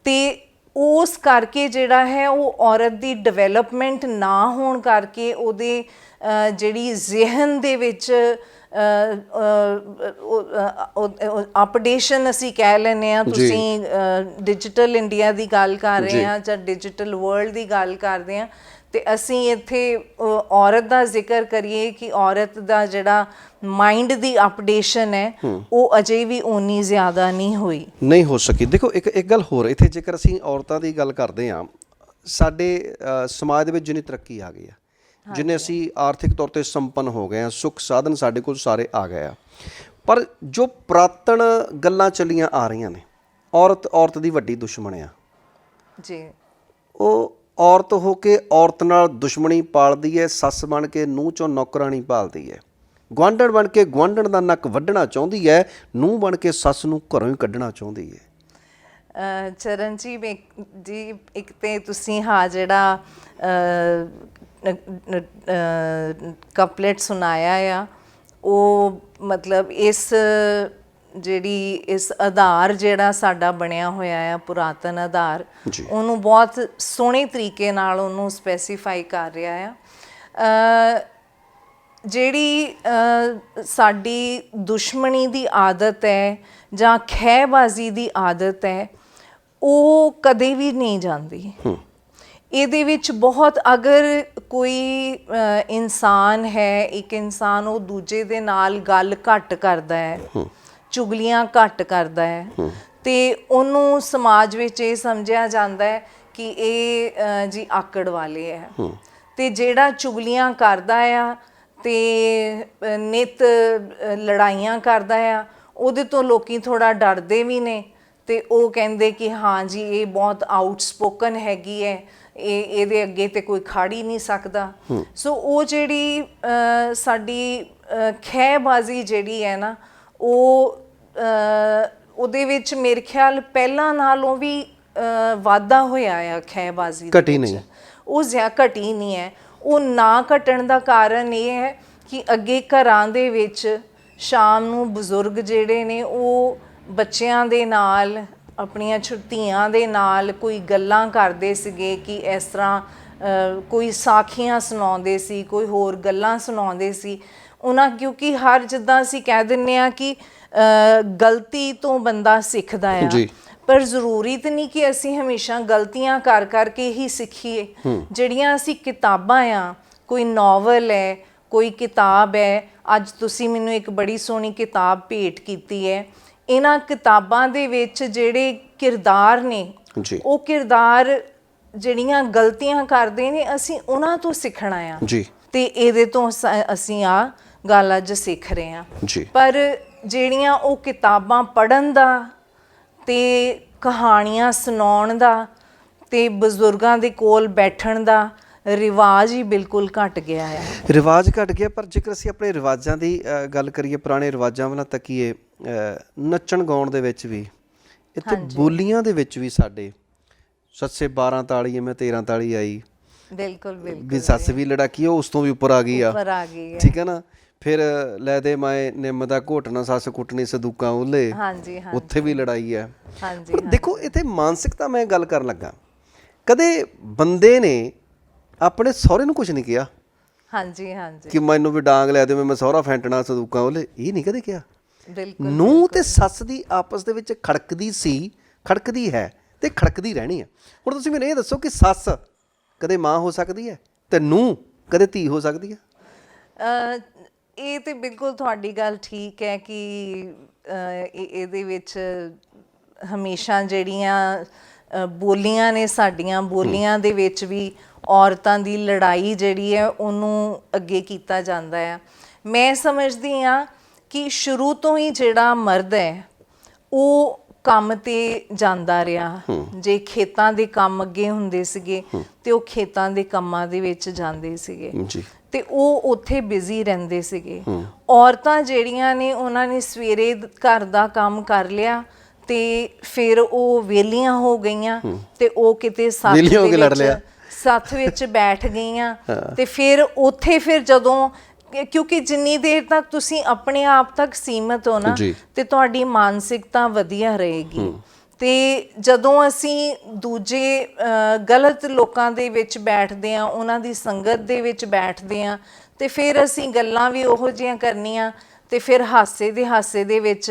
ਤੇ ਉਸ ਕਰਕੇ ਜਿਹੜਾ ਹੈ ਉਹ ਔਰਤ ਦੀ ਡਿਵੈਲਪਮੈਂਟ ਨਾ ਹੋਣ ਕਰਕੇ ਉਹਦੇ ਜਿਹੜੀ ਜ਼ਿਹਨ ਦੇ ਵਿੱਚ ਅਪਡੇਸ਼ਨ ਅਸੀਂ ਕਹਿ ਲੈਨੇ ਆ ਤੁਸੀਂ ਡਿਜੀਟਲ ਇੰਡੀਆ ਦੀ ਗੱਲ ਕਰ ਰਹੇ ਆ ਜਾਂ ਡਿਜੀਟਲ ਵਰਲਡ ਦੀ ਗੱਲ ਕਰਦੇ ਆ ਤੇ ਅਸੀਂ ਇੱਥੇ ਔਰਤ ਦਾ ਜ਼ਿਕਰ ਕਰੀਏ ਕਿ ਔਰਤ ਦਾ ਜਿਹੜਾ ਮਾਈਂਡ ਦੀ ਅਪਡੇਸ਼ਨ ਹੈ ਉਹ ਅਜੇ ਵੀ ਓਨੀ ਜ਼ਿਆਦਾ ਨਹੀਂ ਹੋਈ। ਨਹੀਂ ਹੋ ਸਕੀ। ਦੇਖੋ ਇੱਕ ਇੱਕ ਗੱਲ ਹੋਰ ਇੱਥੇ ਜੇਕਰ ਅਸੀਂ ਔਰਤਾਂ ਦੀ ਗੱਲ ਕਰਦੇ ਹਾਂ ਸਾਡੇ ਸਮਾਜ ਦੇ ਵਿੱਚ ਜਿੰਨੀ ਤਰੱਕੀ ਆ ਗਈ ਆ ਜਿੰਨੇ ਅਸੀਂ ਆਰਥਿਕ ਤੌਰ ਤੇ ਸੰਪੰਨ ਹੋ ਗਏ ਆ ਸੁੱਖ ਸਾਧਨ ਸਾਡੇ ਕੋਲ ਸਾਰੇ ਆ ਗਏ ਆ। ਪਰ ਜੋ ਪ੍ਰਾਤਨ ਗੱਲਾਂ ਚੱਲੀਆਂ ਆ ਰਹੀਆਂ ਨੇ ਔਰਤ ਔਰਤ ਦੀ ਵੱਡੀ ਦੁਸ਼ਮਣ ਆ। ਜੀ। ਉਹ ਔਰਤ ਹੋ ਕੇ ਔਰਤ ਨਾਲ ਦੁਸ਼ਮਣੀ ਪਾਲਦੀ ਹੈ ਸੱਸ ਬਣ ਕੇ ਨੂੰਹ ਚੋਂ ਨੌਕਰਾਣੀ ਪਾਲਦੀ ਹੈ। ਗੁਆਂਢਣ ਬਣ ਕੇ ਗੁਆਂਢਣ ਦਾ ਨੱਕ ਵੱਢਣਾ ਚਾਹੁੰਦੀ ਹੈ ਨੂੰਹ ਬਣ ਕੇ ਸੱਸ ਨੂੰ ਘਰੋਂ ਹੀ ਕੱਢਣਾ ਚਾਹੁੰਦੀ ਹੈ। ਅ, ਚਰਨ ਜੀ ਜੀ ਇੱਕ ਤੇ ਤੁਸੀਂ ਹਾਂ ਜਿਹੜਾ ਕਪਲੇਟ ਸੁਣਾਇਆ ਆ ਉਹ ਮਤਲਬ ਇਸ ਜਿਹੜੀ ਇਸ ਆਧਾਰ ਜਿਹੜਾ ਸਾਡਾ ਬਣਿਆ ਹੋਇਆ ਆ ਪੁਰਾਤਨ ਆਧਾਰ। ਉਹਨੂੰ ਬਹੁਤ ਸੋਹਣੇ ਤਰੀਕੇ ਨਾਲ ਉਹਨੂੰ ਸਪੈਸੀਫਾਈ ਕਰ ਰਿਹਾ ਆ। ਜਿਹੜੀ ਸਾਡੀ ਦੁਸ਼ਮਣੀ ਦੀ ਆਦਤ ਹੈ ਜਾਂ ਖਹਿਬਾਜ਼ੀ ਦੀ ਆਦਤ ਹੈ ਉਹ ਕਦੇ ਵੀ ਨਹੀਂ ਜਾਂਦੀ। ਇਹਦੇ ਵਿੱਚ ਬਹੁਤ ਅਗਰ ਕੋਈ ਇਨਸਾਨ ਹੈ ਇੱਕ ਇਨਸਾਨ ਉਹ ਦੂਜੇ ਦੇ ਨਾਲ ਗੱਲ ਘੱਟ ਕਰਦਾ ਹੈ। ਚੁਗਲੀਆਂ ਘੱਟ ਕਰਦਾ ਹੈ। ਤੇ ਉਹਨੂੰ ਸਮਾਜ ਵਿੱਚ ਇਹ ਸਮਝਿਆ ਜਾਂਦਾ ਹੈ ਕਿ ਇਹ ਜੀ ਆਕੜ ਵਾਲੇ ਹੈ। ਤੇ ਜਿਹੜਾ ਚੁਗਲੀਆਂ ਕਰਦਾ ਆ ਤੇ ਨਿਤ ਲੜਾਈਆਂ ਕਰਦਾ ਆ ਉਹਦੇ ਤੋਂ ਲੋਕੀ ਥੋੜਾ ਡਰਦੇ ਵੀ ਨੇ ਤੇ ਉਹ ਕਹਿੰਦੇ ਕਿ ਹਾਂ ਜੀ ਇਹ ਬਹੁਤ ਆਊਟਸਪੋਕਨ ਹੈਗੀ ਹੈ ਇਹ ਇਹਦੇ ਅੱਗੇ ਤੇ ਕੋਈ ਖੜ ਨਹੀਂ ਸਕਦਾ। ਸੋ ਉਹ ਜਿਹੜੀ ਸਾਡੀ ਖਹਿਬਾਜ਼ੀ ਜਿਹੜੀ ਹੈ ਨਾ ਉਹ ਉਹਦੇ ਵਿੱਚ ਮੇਰੇ ਖਿਆਲ ਪਹਿਲਾਂ ਨਾਲੋਂ ਵੀ ਵਾਧਾ ਹੋਇਆ ਆ ਖਹਿਬਾਜ਼ੀ ਦੇ ਘਟੀ। ਨਹੀਂ। ਉਹ ਜ਼ਿਆ ਘਟੀ ਨਹੀਂ ਹੈ ਉਹ ਨਾ ਘਟਣ ਦਾ ਕਾਰਨ ਇਹ ਹੈ ਕਿ ਅੱਗੇ ਘਰਾਂ ਦੇ ਵਿੱਚ ਸ਼ਾਮ ਨੂੰ ਬਜ਼ੁਰਗ ਜਿਹੜੇ ਨੇ ਉਹ ਬੱਚਿਆਂ ਦੇ ਨਾਲ ਆਪਣੀਆਂ ਛੁੱਟੀਆਂ ਦੇ ਨਾਲ ਕੋਈ ਗੱਲਾਂ ਕਰਦੇ ਸੀਗੇ ਕਿ ਇਸ ਤਰ੍ਹਾਂ ਕੋਈ ਸਾਖੀਆਂ ਸੁਣਾਉਂਦੇ ਸੀ ਕੋਈ ਹੋਰ ਗੱਲਾਂ ਸੁਣਾਉਂਦੇ ਸੀ। ਉਹਨਾਂ ਕਿਉਂਕਿ ਹਰ ਜਿੱਦਾਂ ਅਸੀਂ ਕਹਿ ਦਿੰਨੇ ਆ ਕਿ ਗਲਤੀ ਤੋਂ ਬੰਦਾ ਸਿੱਖਦਾ ਆ। ਪਰ ਜ਼ਰੂਰੀ ਤੇ ਨਹੀਂ ਕਿ ਅਸੀਂ ਹਮੇਸ਼ਾ ਗਲਤੀਆਂ ਕਰ ਕਰਕੇ ਹੀ ਸਿੱਖੀਏ। ਜਿਹੜੀਆਂ ਅਸੀਂ ਕਿਤਾਬਾਂ ਆ ਕੋਈ ਨੋਵਲ ਹੈ ਕੋਈ ਕਿਤਾਬ ਹੈ ਅੱਜ ਤੁਸੀਂ ਮੈਨੂੰ ਇੱਕ ਬੜੀ ਸੋਹਣੀ ਕਿਤਾਬ ਭੇਟ ਕੀਤੀ ਹੈ। ਇਹਨਾਂ ਕਿਤਾਬਾਂ ਦੇ ਵਿੱਚ ਜਿਹੜੇ ਕਿਰਦਾਰ ਨੇ ਉਹ ਕਿਰਦਾਰ ਜਿਹੜੀਆਂ ਗਲਤੀਆਂ ਕਰਦੇ ਨੇ ਅਸੀਂ ਉਹਨਾਂ ਤੋਂ ਸਿੱਖਣਾ ਆ। ਜੀ। ਤੇ ਇਹਦੇ ਤੋਂ ਸ- ਅਸੀਂ ਆ ਗੱਲ ਅੱਜ ਸਿੱਖ ਰਹੇ ਹਾਂ ਜੀ। ਪਰ ਜਿਹੜੀਆਂ ਉਹ ਕਿਤਾਬਾਂ ਪੜਨ ਦਾ ਤੇ ਕਹਾਣੀਆਂ ਸੁਣਾਉਣ ਦਾ ਤੇ ਬਜ਼ੁਰਗਾਂ ਦੇ ਕੋਲ ਬੈਠਣ ਦਾ ਰਿਵਾਜ ਹੀ ਬਿਲਕੁਲ ਘਟ ਗਿਆ ਹੈ ਰਿਵਾਜ ਘਟ ਗਿਆ ਪਰ ਜੇਕਰ ਅਸੀਂ ਆਪਣੇ ਰਿਵਾਜਾਂ ਦੀ ਅ, ਗੱਲ ਕਰੀਏ ਪੁਰਾਣੇ ਰਿਵਾਜਾਂ ਵੱਲ ਤੱਕੀਏ ਅ, ਨੱਚਣ ਗਾਉਣ ਦੇ ਵਿੱਚ ਵੀ ਇੱਥੇ ਬੋਲੀਆਂ ਦੇ ਵਿੱਚ ਵੀ ਸਾਡੇ ਸੱਸੇ 12 ਤਾਲੀ ਮੈਂ 13 ਤਾਲੀ ਆਈ। ਬਿਲਕੁਲ ਬਿਲਕੁਲ ਵੀ ਸੱਸ ਵੀ ਲੜਾਕੀ ਉਹ ਉਸ ਤੋਂ ਵੀ ਉੱਪਰ ਆ ਗਈ ਆ। ਉੱਪਰ ਆ ਗਈ ਹੈ। ਠੀਕ ਹੈ ਨਾ? ਫਿਰ ਲੈ ਦੇ ਮੈਂ ਨਿੰਮ ਦਾ ਘੋਟਣਾ ਸੱਸ ਕੁੱਟਣੀ ਸਦੂਕਾਂ ਉੱਲੇ। ਹਾਂਜੀ ਹਾਂ ਉੱਥੇ ਵੀ ਲੜਾਈ ਹੈ। ਹਾਂਜੀ ਦੇਖੋ ਇੱਥੇ ਮਾਨਸਿਕਤਾ ਮੈਂ ਗੱਲ ਕਰਨ ਲੱਗਾ। ਕਦੇ ਬੰਦੇ ਨੇ ਆਪਣੇ ਸਹੁਰੇ ਨੂੰ ਕੁਝ ਨਹੀਂ ਕਿਹਾ? ਹਾਂਜੀ ਹਾਂਜੀ। ਕਿ ਮੈਨੂੰ ਵੀ ਡਾਂਗ ਲੈ ਦੇ ਮੈਂ ਸਹੁਰਾ ਫੈਂਟਣਾ ਸਦੂਕਾਂ ਉਹਲੇ ਇਹ ਨਹੀਂ ਕਦੇ ਕਿਹਾ। ਬਿਲਕੁਲ ਨੂੰ ਤੇ ਸੱਸ ਦੀ ਆਪਸ ਦੇ ਵਿੱਚ ਖੜਕਦੀ ਸੀ ਖੜਕਦੀ ਹੈ। ਤੇ ਖੜਕਦੀ ਰਹਿਣੀ ਹੈ। ਹੁਣ ਤੁਸੀਂ ਮੈਨੂੰ ਇਹ ਦੱਸੋ ਕਿ ਸੱਸ ਕਦੇ ਮਾਂ ਹੋ ਸਕਦੀ ਹੈ ਤੇ ਨੂੰ ਕਦੇ ਧੀ ਹੋ ਸਕਦੀ ਹੈ? ਅ, ਇਹ ਤੇ ਬਿਲਕੁਲ ਤੁਹਾਡੀ ਗੱਲ ਠੀਕ ਹੈ ਕਿ ਅ, ਇਹ- ਇਹਦੇ ਵਿੱਚ ਹਮੇਸ਼ਾ ਜਿਹੜੀਆਂ ਅ, ਬੋਲੀਆਂ ਨੇ ਸਾਡੀਆਂ ਬੋਲੀਆਂ ਦੇ ਵਿੱਚ ਵੀ ਔਰਤਾਂ ਦੀ ਲੜਾਈ ਜਿਹੜੀ ਹੈ ਉਹਨੂੰ ਅੱਗੇ ਕੀਤਾ ਜਾਂਦਾ ਹੈ। ਮੈਂ ਸਮਝਦੀ ਹਾਂ ਕਿ ਸ਼ੁਰੂ ਤੋਂ ਹੀ ਜਿਹੜਾ ਮਰਦ ਹੈ ਉਹ ਕੰਮ ਤੇ ਜਾਂਦਾ ਰਿਹਾ। ਜੇ ਖੇਤਾਂ ਦੇ ਕੰਮ ਅੱਗੇ ਹੁੰਦੇ ਸੀਗੇ ਤੇ ਉਹ ਖੇਤਾਂ ਦੇ ਕੰਮਾਂ ਦੇ ਵਿੱਚ ਜਾਂਦੇ ਸੀਗੇ। ਜੀ। ਤੇ ਉਹ ਉੱਥੇ ਬਿਜ਼ੀ ਰਹਿੰਦੇ ਸੀਗੇ। ਔਰਤਾਂ ਜਿਹੜੀਆਂ ਨੇ ਉਹਨਾਂ ਨੇ ਸਵੇਰੇ ਘਰ ਦਾ ਕੰਮ ਕਰ ਲਿਆ ਤੇ ਫਿਰ ਉਹ ਵੇਲੀਆਂ ਹੋ ਗਈਆਂ ਤੇ ਉਹ ਕਿਤੇ ਸੱਥ ਦੇ ਲੜ ਵਿੱਚ- ਲਿਆ। ਸੱਥ ਵਿੱਚ ਬੈਠ ਗਈਆਂ ਤੇ ਫਿਰ ਉੱਥੇ ਫਿਰ ਜਦੋਂ ਕਿਉਂਕਿ ਜਿੰਨੀ ਦੇਰ ਤੱਕ ਤੁਸੀਂ ਆਪਣੇ ਆਪ ਤੱਕ ਸੀਮਤ ਹੋ ਨਾ। ਤੇ ਤੁਹਾਡੀ ਮਾਨਸਿਕਤਾ ਵਧੀਆ ਰਹੇਗੀ ਤੇ ਜਦੋਂ ਅਸੀਂ ਦੂਜੇ ਗਲਤ ਲੋਕਾਂ ਦੇ ਵਿੱਚ ਬੈਠਦੇ ਆ ਉਹਨਾਂ ਦੀ ਸੰਗਤ ਦੇ ਵਿੱਚ ਬੈਠਦੇ ਆ ਤੇ ਫਿਰ ਅਸੀਂ ਗੱਲਾਂ ਵੀ ਉਹੋ ਜਿਹੀਆਂ ਕਰਨੀਆਂ ਤੇ ਫਿਰ ਹਾਸੇ ਦੇ ਹਾਸੇ ਦੇ ਵਿੱਚ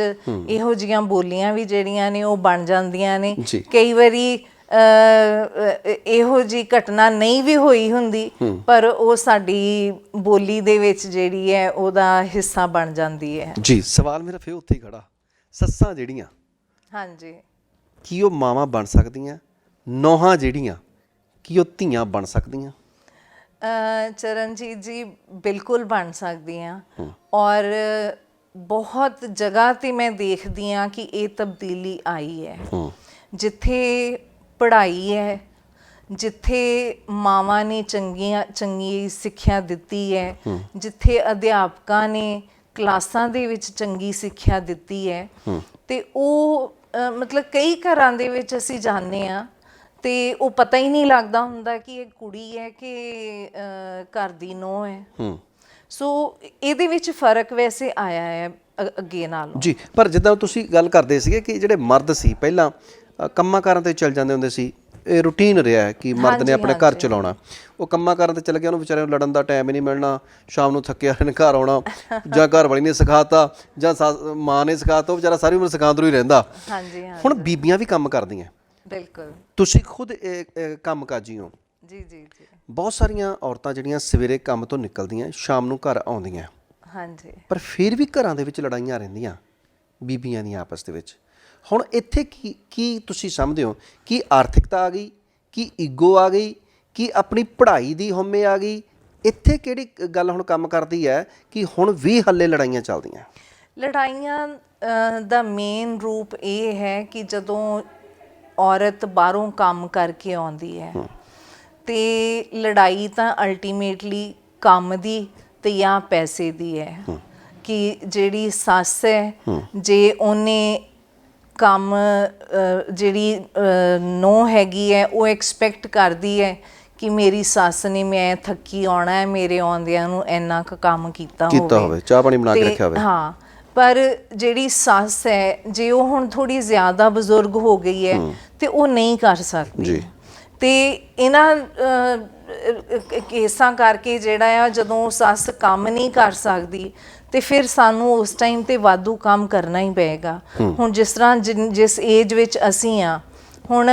ਇਹੋ ਜੀਆਂ ਬੋਲੀਆਂ ਵੀ ਜਿਹੜੀਆਂ ਨੇ ਉਹ ਬਣ ਜਾਂਦੀਆਂ ਨੇ। ਕਈ ਵਾਰੀ ਇਹੋ ਜੀ ਘਟਨਾ ਨਹੀਂ ਵੀ ਹੋਈ ਹੁੰਦੀ ਪਰ ਉਹ ਸਾਡੀ ਬੋਲੀ ਦੇ ਵਿੱਚ ਜਿਹੜੀ ਹੈ ਉਹਦਾ ਹਿੱਸਾ ਬਣ ਜਾਂਦੀ ਹੈ। ਜੀ ਸਵਾਲ ਮੇਰਾ ਫਿਰ ਉੱਥੇ ਹੀ ਖੜਾ। ਸੱਸਾਂ ਜਿਹੜੀਆਂ ਹਾਂਜੀ। ਕੀ ਉਹ ਮਾਵਾਂ ਬਣ ਸਕਦੀਆਂ? ਨੋਹਾਂ ਜਿਹੜੀਆਂ ਕੀ ਉਹ ਧੀਆਂ ਬਣ ਸਕਦੀਆਂ? ਚਰਨਜੀਤ ਜੀ ਬਿਲਕੁਲ ਬਣ ਸਕਦੀਆਂ। ਔਰ ਬਹੁਤ ਜਗ੍ਹਾ ਤੇ ਮੈਂ ਦੇਖਦੀ ਆ ਕਿ ਇਹ ਤਬਦੀਲੀ ਆਈ ਹੈ। ਜਿੱਥੇ ਪੜ੍ਹਾਈ ਹੈ ਜਿੱਥੇ ਮਾਵਾਂ ਨੇ ਚੰਗੀਆਂ ਚੰਗੀ ਸਿੱਖਿਆ ਦਿੱਤੀ ਹੈ ਜਿੱਥੇ ਅਧਿਆਪਕਾਂ ਨੇ ਕਲਾਸਾਂ ਦੇ ਵਿੱਚ ਚੰਗੀ ਸਿੱਖਿਆ ਦਿੱਤੀ ਹੈ ਤੇ ਉਹ ਮਤਲਬ ਕਈ ਘਰਾਂ ਦੇ ਵਿੱਚ ਅਸੀਂ ਜਾਂਦੇ ਆ ਤੇ ਉਹ ਪਤਾ ਹੀ ਨਹੀਂ ਲੱਗਦਾ ਹੁੰਦਾ ਕਿ ਇਹ ਕੁੜੀ ਹੈ ਕਿ ਘਰ ਦੀ ਨੂੰਹ ਹੈ। ਸੋ ਇਹਦੇ ਵਿੱਚ ਫ਼ਰਕ ਵੈਸੇ ਆਇਆ ਹੈ ਅੱਗੇ ਨਾਲੋਂ। ਜੀ ਪਰ ਜਿੱਦਾਂ ਤੁਸੀਂ ਗੱਲ ਕਰਦੇ ਸੀਗੇ ਕਿ ਜਿਹੜੇ ਮਰਦ ਸੀ ਪਹਿਲਾਂ ਕੰਮਾਂ ਕਾਰਾਂ ਤੇ ਚੱਲ ਜਾਂਦੇ ਹੁੰਦੇ ਸੀ। ਇਹ ਰੂਟੀਨ ਰਿਹਾ ਹੈ ਕਿ ਮਰਦ ਨੇ ਆਪਣੇ ਘਰ ਚਲਾਉਣਾ। ਉਹ ਕੰਮਾਂ ਕਾਰਾਂ ਤੇ ਚੱਲ ਗਿਆ ਉਹਨੂੰ ਵਿਚਾਰੇ ਨੂੰ ਲੜਨ ਦਾ ਟਾਈਮ ਹੀ ਨਹੀਂ ਮਿਲਣਾ। ਸ਼ਾਮ ਨੂੰ ਥੱਕਿਆ ਨੇ ਘਰ ਆਉਣਾ ਜਾਂ ਘਰ ਵਾਲੀ ਨੇ ਸਿਖਾਤਾ ਜਾਂ ਮਾਂ ਨੇ ਸਿਖਾਤਾ ਉਹ ਵਿਚਾਰਾ ਸਾਰੀ ਉਮਰ ਸਿਖਾਉਂਦਾ ਹੀ ਰਹਿੰਦਾ। ਹਾਂਜੀ ਹਾਂ ਹੁਣ ਬੀਬੀਆਂ ਵੀ ਕੰਮ ਕਰਦੀਆਂ। ਬਿਲਕੁਲ। ਤੁਸੀਂ ਖੁਦ ਇਹ ਕੰਮਕਾਜੀ ਹੋ? ਜੀ ਜੀ ਜੀ। ਬਹੁਤ ਸਾਰੀਆਂ ਔਰਤਾਂ ਜਿਹੜੀਆਂ ਸਵੇਰੇ ਕੰਮ ਤੋਂ ਨਿਕਲਦੀਆਂ ਸ਼ਾਮ ਨੂੰ ਘਰ ਆਉਂਦੀਆਂ। ਹਾਂਜੀ। ਪਰ ਫਿਰ ਵੀ ਘਰਾਂ ਦੇ ਵਿੱਚ ਲੜਾਈਆਂ ਰਹਿੰਦੀਆਂ ਬੀਬੀਆਂ ਦੀਆਂ ਆਪਸ ਦੇ ਵਿੱਚ। ਹੁਣ ਇੱਥੇ ਕੀ ਕੀ ਤੁਸੀਂ ਸਮਝਦੇ ਹੋ? ਕਿ ਆਰਥਿਕਤਾ ਆ ਗਈ? ਕਿ ਈਗੋ ਆ ਗਈ? ਕਿ ਆਪਣੀ ਪੜ੍ਹਾਈ ਦੀ ਹਉਮੈ ਆ ਗਈ? ਇੱਥੇ ਕਿਹੜੀ ਗੱਲ ਹੁਣ ਕੰਮ ਕਰਦੀ ਹੈ ਕਿ ਹੁਣ ਵੀ ਹੱਲੇ ਲੜਾਈਆਂ ਚੱਲਦੀਆਂ? ਲੜਾਈਆਂ ਦਾ ਮੇਨ ਰੂਪ ਇਹ ਹੈ ਕਿ ਜਦੋਂ ਔਰਤ ਬਾਹਰੋਂ ਕੰਮ ਕਰਕੇ ਆਉਂਦੀ ਹੈ ਤੇ ਲੜਾਈ ਤਾਂ ਅਲਟੀਮੇਟਲੀ ਕੰਮ ਦੀ ਤੇ ਜਾਂ ਪੈਸੇ ਦੀ ਹੈ ਕਿ ਜਿਹੜੀ ਸੱਸ ਹੈ। ਜੇ ਉਹਨੇ ਕੰਮ ਜਿਹੜੀ ਨੋ ਹੈਗੀ ਹੈ ਉਹ ਐਕਸਪੈਕਟ ਕਰਦੀ ਹੈ ਕਿ ਮੇਰੀ ਸੱਸ ਨੇ ਮੈਂ ਥੱਕੀ ਆਉਣਾ ਹੈ ਮੇਰੇ ਆਉਂਦਿਆਂ ਨੂੰ ਇੰਨਾ ਕੁ ਕੰਮ ਕੀਤਾ ਹੋਵੇ ਕੀਤਾ ਹੋਵੇ। ਚਾਹ ਪਾਣੀ ਬਣਾ ਕੇ ਰੱਖਿਆ ਹੋਵੇ। ਹਾਂ ਪਰ ਜਿਹੜੀ ਸੱਸ ਹੈ ਜੇ ਉਹ ਹੁਣ ਥੋੜੀ ਜ਼ਿਆਦਾ ਬਜ਼ੁਰਗ ਹੋ ਗਈ ਹੈ ਤੇ ਉਹ ਨਹੀਂ ਕਰ ਸਕਦੀ। ਜੀ। ਤੇ ਇਹਨਾਂ ਕੇਸਾਂ ਕਰਕੇ ਜਿਹੜਾ ਆ ਜਦੋਂ ਸੱਸ ਕੰਮ ਨਹੀਂ ਕਰ ਸਕਦੀ ਤੇ ਫਿਰ ਸਾਨੂੰ ਉਸ ਟਾਈਮ ਤੇ ਵਾਧੂ ਕੰਮ ਕਰਨਾ ਹੀ ਪਏਗਾ। ਹੁਣ ਜਿਸ ਤਰ੍ਹਾਂ ਜਿਸ ਏਜ ਵਿੱਚ ਅਸੀਂ ਆ ਹੁਣ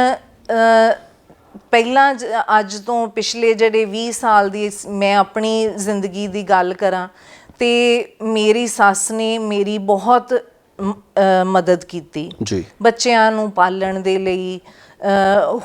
ਪਹਿਲਾਂ ਅੱਜ ਤੋਂ ਪਿਛਲੇ ਜਿਹੜੇ 20 ਸਾਲ ਦੀ ਮੈਂ ਆਪਣੀ ਜ਼ਿੰਦਗੀ ਦੀ ਗੱਲ ਕਰਾਂ ਤੇ ਮੇਰੀ ਸੱਸ ਨੇ ਮੇਰੀ ਬਹੁਤ ਮਦਦ ਕੀਤੀ। ਜੀ। ਬੱਚਿਆਂ ਨੂੰ ਪਾਲਣ ਦੇ ਲਈ